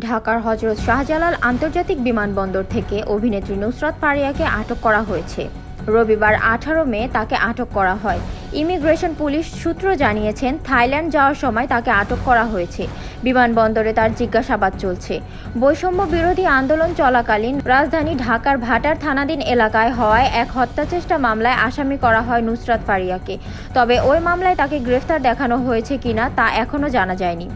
ঢাকার হজরত শাহজালাল আন্তর্জাতিক বিমানবন্দর থেকে অভিনেত্রী নুসরাত পারিয়াকে আটক করা হয়েছে। রবিবার আঠারো মে তাকে আটক করা হয়। ইমিগ্রেশন পুলিশ সূত্র জানিয়েছেন, থাইল্যান্ড যাওয়ার সময় তাকে আটক করা হয়েছে। বিমানবন্দরে তার জিজ্ঞাসাবাদ চলছে। বৈষম্য বিরোধী আন্দোলন চলাকালীন রাজধানী ঢাকার ভাটার থানাধীন এলাকায় হওয়ায় এক হত্যাচেষ্টা মামলায় আসামি করা হয় নুসরাত ফারিয়াকে। তবে ওই মামলায় তাকে গ্রেফতার দেখানো হয়েছে কিনা তা এখনও জানা যায়নি।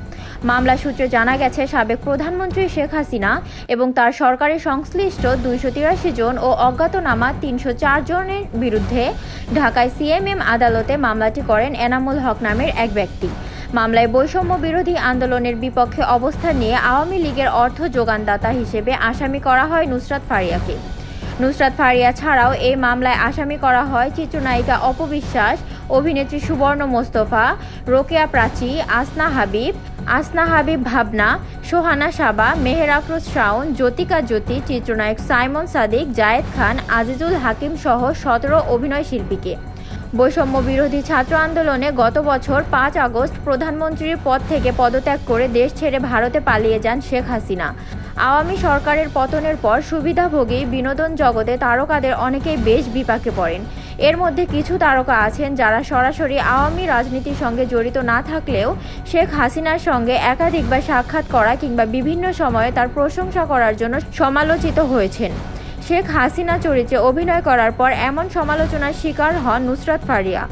মামলা সূত্রে জানা গেছে, সাবেক প্রধানমন্ত্রী শেখ হাসিনা এবং তার সরকারি সংশ্লিষ্ট দুইশো তিরাশি জন ও অজ্ঞাতনামা তিনশো চার জনের বিরুদ্ধে ঢাকায় সিএমএম আদালতে মামলাটি করেন এনামুল হক নামের এক ব্যক্তি। মামলায় বৈষম্য বিরোধী আন্দোলনের বিপক্ষে অবস্থান নিয়ে আওয়ামী লীগের অর্থ যোগানদাতা হিসেবে আসামি করা হয় নুসরাত ফারিয়াকে। নুসরাত ফারিয়া ছাড়াও এই মামলায় আসামি করা হয় চিত্রনায়িকা অপবিশ্বাস, অভিনেত্রী সুবর্ণ মোস্তফা, রোকেয়া প্রাচী, আসনা হাবিব আসনা হাবিব ভাবনা, সোহানা সাবা, মেহের আফরোজ শাওন, জ্যোতিকা জ্যোতি, চিত্রনায়ক সাইমন সাদিক, জায়েদ খান, আজিজুল হাকিম সহ সতেরো অভিনয় শিল্পীকে। বৈষম্য বিরোধী ছাত্র আন্দোলনে গত বছর পাঁচ আগস্ট প্রধানমন্ত্রীর পদ থেকে পদত্যাগ করে দেশ ছেড়ে ভারতে পালিয়ে যান শেখ হাসিনা। আওয়ামী সরকারের পতনের পর সুবিধাভোগী বিনোদন জগতে তারকাদের অনেকেই বেশ বিপাকে পড়েন। এর মধ্যে কিছু তারকা আছেন যারা সরাসরি আওয়ামী রাজনীতির সঙ্গে জড়িত না থাকলেও শেখ হাসিনার সঙ্গে একাধিকবার সাক্ষাৎ করা কিংবা বিভিন্ন সময়ে তার প্রশংসা করার জন্য সমালোচিত হয়েছেন। শেখ হাসিনা চরিত্রে অভিনয় করার পর এমন সমালোচনার শিকার হন নুসরাত ফারিয়া।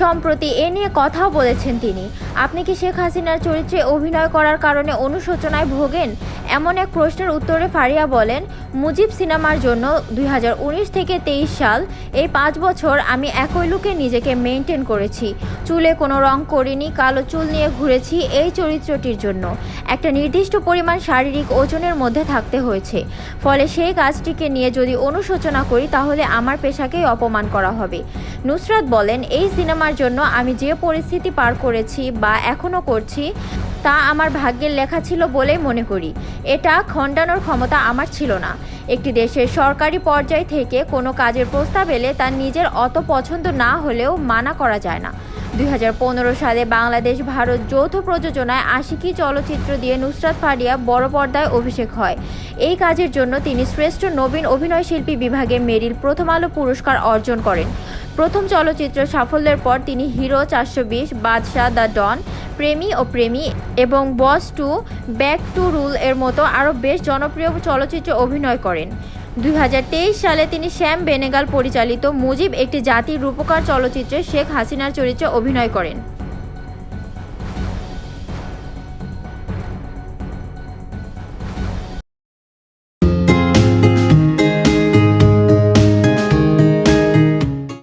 সম্প্রতি এ নিয়ে কথাও বলেছেন তিনি। আপনি কি শেখ হাসিনার চরিত্রে অভিনয় করার কারণে অনুশোচনায় ভোগেন? এমন এক প্রশ্নের উত্তরে ফারিয়া বলেন, মুজিব সিনেমার জন্য দুই হাজার উনিশ থেকে তেইশ সাল, এই পাঁচ বছর আমি একই লুকে নিজেকে মেনটেন করেছি। চুলে কোনো রং করিনি, কালো চুল নিয়ে ঘুরেছি এই চরিত্রটির জন্য। একটা নির্দিষ্ট পরিমাণ শারীরিক ওজনের মধ্যে থাকতে হয়েছে। ফলে সেই কাজটিকে নিয়ে যদি অনুশোচনা করি, তাহলে আমার পেশাকেই অপমান করা হবে। নুসরাত বলেন, এই সিনেমার জন্য আমি যে পরিস্থিতি পার করেছি বা এখনও করছি তা আমার ভাগ্যের লেখা ছিল বলেই মনে করি। এটা খণ্ডানোর ক্ষমতা আমার ছিল না। একটি দেশের সরকারি পর্যায় থেকে কোনো কাজের প্রস্তাব এলে তার নিজের অত পছন্দ না হলেও মানা করা যায় না। দুই হাজার পনেরো সালে বাংলাদেশ ভারত যৌথ প্রযোজনায় আশিকি চলচ্চিত্র দিয়ে নুসরাত ফারিয়া বড় পর্দায় অভিষেক হয়। এই কাজের জন্য তিনি শ্রেষ্ঠ নবীন অভিনয়শিল্পী বিভাগে মেরিল প্রথম আলো পুরস্কার অর্জন করেন। প্রথম চলচ্চিত্র সাফল্যের পর তিনি হিরো চারশো বিশ, বাদশাহ দ্য ডন প্রেমী ও প্রেমী এবং boss two back to rule এর মতো আরও বেশ জনপ্রিয় চলচ্চিত্রে অভিনয় করেন। দুই হাজার তেইশ সালে তিনি শ্যাম বেনেগাল পরিচালিত মুজিব একটি জাতির রূপকার চলচ্চিত্রে শেখ হাসিনার চরিত্রে অভিনয় করেন।